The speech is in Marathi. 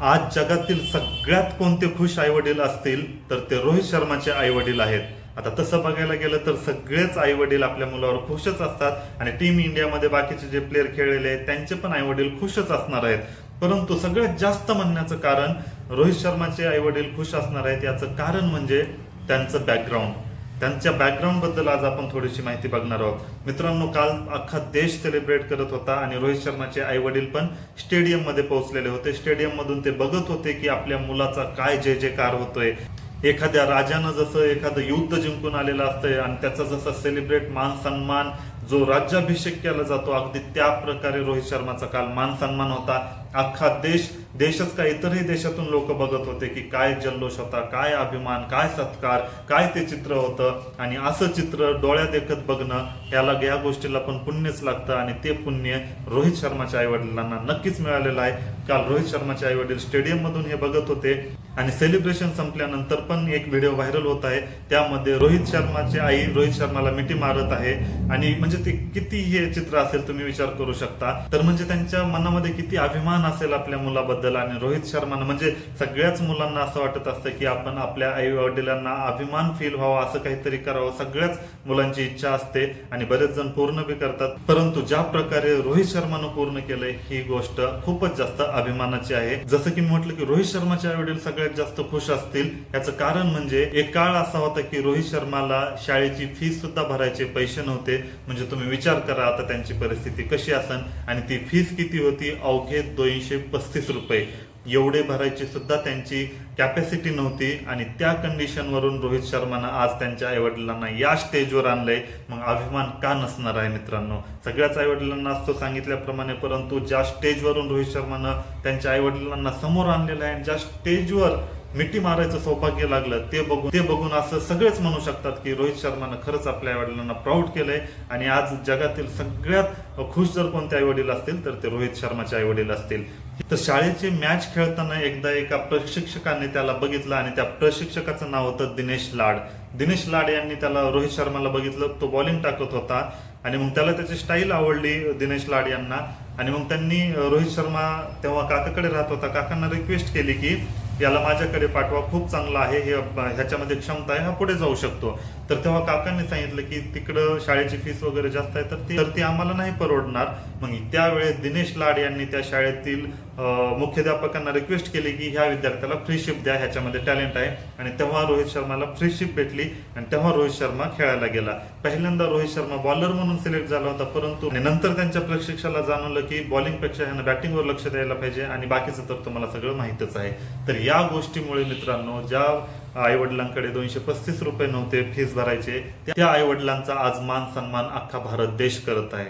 आज जगातील सगळ्यात कोणते खुश आईवडील असतील तर ते रोहित शर्माचे आईवडील आहेत. आता तसं बघायला गेलं तर सगळेच आईवडील आपल्या मुलावर खुशच असतात आणि टीम इंडियामध्ये बाकीचे जे प्लेअर खेळलेले आहेत त्यांचे पण आईवडील खुशच असणार आहेत. परंतु सगळ्यात जास्त म्हणण्याचं कारण रोहित शर्माचे आईवडील खुश असणार आहेत याचं कारण म्हणजे त्यांचं बॅकग्राऊंड त्यांच्या बॅकग्राऊंडबद्दल आज आपण थोडीशी माहिती बघणार आहोत. मित्रांनो काल अख्खा देश सेलिब्रेट करत होता आणि रोहित शर्माचे आई वडील पण स्टेडियममध्ये पोहोचलेले होते. स्टेडियम मधून ते बघत होते की आपल्या मुलाचा काय जे जेकार होतोय. एखाद्या राजानं जसं एखादं युद्ध जिंकून आलेलं असतंय आणि त्याचा जसा सेलिब्रेट मान सन्मान जो राज्याभिषेक केला जातो अगदी त्या प्रकारे रोहित शर्माचा काल मान सन्मान होता. अख्खा देश देशच का इतरही देशातून लोक बघत होते की काय जल्लोष होता काय अभिमान काय सत्कार काय ते चित्र होतं. आणि असं चित्र डोळ्या देखत बघणं याला या गोष्टीला पण पुण्यच लागतं आणि ते पुण्य रोहित शर्माच्या आई वडिलांना नक्कीच मिळालेलं आहे. काल रोहित शर्माचे आई वडील स्टेडियम मधून हे बघत होते. आणि सेलिब्रेशन संपल्यानंतर पण एक व्हिडिओ व्हायरल होत आहे. त्यामध्ये रोहित शर्माची आई रोहित शर्माला मिठी मारत आहे. आणि म्हणजे म्हणजे ते किती हे चित्र असेल तुम्ही विचार करू शकता. तर म्हणजे त्यांच्या मनामध्ये किती अभिमान असेल आपल्या मुलाबद्दल आणि रोहित शर्मानं. म्हणजे सगळ्याच मुलांना असं वाटत असतं की आपण आपल्या आई वडिलांना अभिमान फील व्हावा असं काहीतरी करावं. सगळ्याच मुलांची इच्छा असते आणि बरेच जण पूर्ण बी करतात. परंतु ज्या प्रकारे रोहित शर्मानं पूर्ण केलंय ही गोष्ट खूपच जास्त अभिमानाची आहे. जसं की मी म्हटलं की रोहित शर्माचे आई वडील सगळ्यात जास्त खुश असतील. याचं कारण म्हणजे एक काळ असा होता की रोहित शर्माला शाळेची फी सुद्धा भरायचे पैसे नव्हते. म्हणजे तुम्ही विचार करा आता त्यांची परिस्थिती कशी असन. आणि ती फीस किती होती? अवघे दोनशे पस्तीस रुपये. एवढे भरायची सुद्धा त्यांची कॅपॅसिटी नव्हती. आणि त्या कंडिशनवरून रोहित शर्मानं आज त्यांच्या आईवडिलांना या स्टेजवर आणलंय. मग अभिमान का नसणार आहे मित्रांनो? सगळ्याच आईवडिलांना असतो सांगितल्याप्रमाणे परंतु ज्या स्टेजवरून रोहित शर्मानं त्यांच्या आईवडिलांना समोर आणलेलं आहे आणि ज्या स्टेजवर मिठी मारायचं सौभाग्य लागलं ते बघून ते बघून असं सगळेच म्हणू शकतात की रोहित शर्मानं खरंच आपल्या आईवडिलांना प्राऊड केलंय आणि आज जगातील सगळ्यात खुश जर कोणते आईवडील असतील तर ते रोहित शर्माचे आईवडील असतील. तर शाळेची मॅच खेळताना एकदा एका प्रशिक्षकाने त्याला बघितलं आणि त्या प्रशिक्षकाचं नाव होतं दिनेश लाड. दिनेश लाड यांनी त्याला रोहित शर्माला बघितलं तो बॉलिंग टाकत होता आणि मग त्याला त्याची स्टाईल आवडली दिनेश लाड यांना. आणि मग त्यांनी रोहित शर्मा तेव्हा काकाकडे राहत होता. काकांना रिक्वेस्ट केली की याला माझ्याकडे पाठवा खूप चांगला आहे हे ह्याच्यामध्ये क्षमता आहे हा पुढे जाऊ शकतो. तर तेव्हा काकांनी सांगितलं की तिकडं शाळेची फीस वगैरे जास्त आहे तर ती तर ती आम्हाला नाही परवडणार. मग त्यावेळेस दिनेश लाड यांनी त्या शाळेतील मुख्याध्यापकांना रिक्वेस्ट केली की ह्या विद्यार्थ्याला फ्रीशिप द्या ह्याच्यामध्ये टॅलेंट आहे. आणि तेव्हा रोहित शर्माला फ्रीशिप भेटली आणि तेव्हा रोहित शर्मा खेळायला गेला. पहिल्यांदा रोहित शर्मा बॉलर म्हणून सिलेक्ट झाला होता परंतु नंतर त्यांच्या प्रशिक्षकाला जाणवलं की बॉलिंगपेक्षा ह्यानं बॅटिंगवर लक्ष द्यायला पाहिजे आणि बाकीचं तर तुम्हाला सगळं माहितच आहे. तर या गोष्टीमुळे मित्रांनो ज्या आई वडिलांकडे दोनशे पस्तीस रुपये नव्हते फीस भरायचे त्या आई वडिलांचा आज मान सन्मान अख्खा भारत देश करत आहे.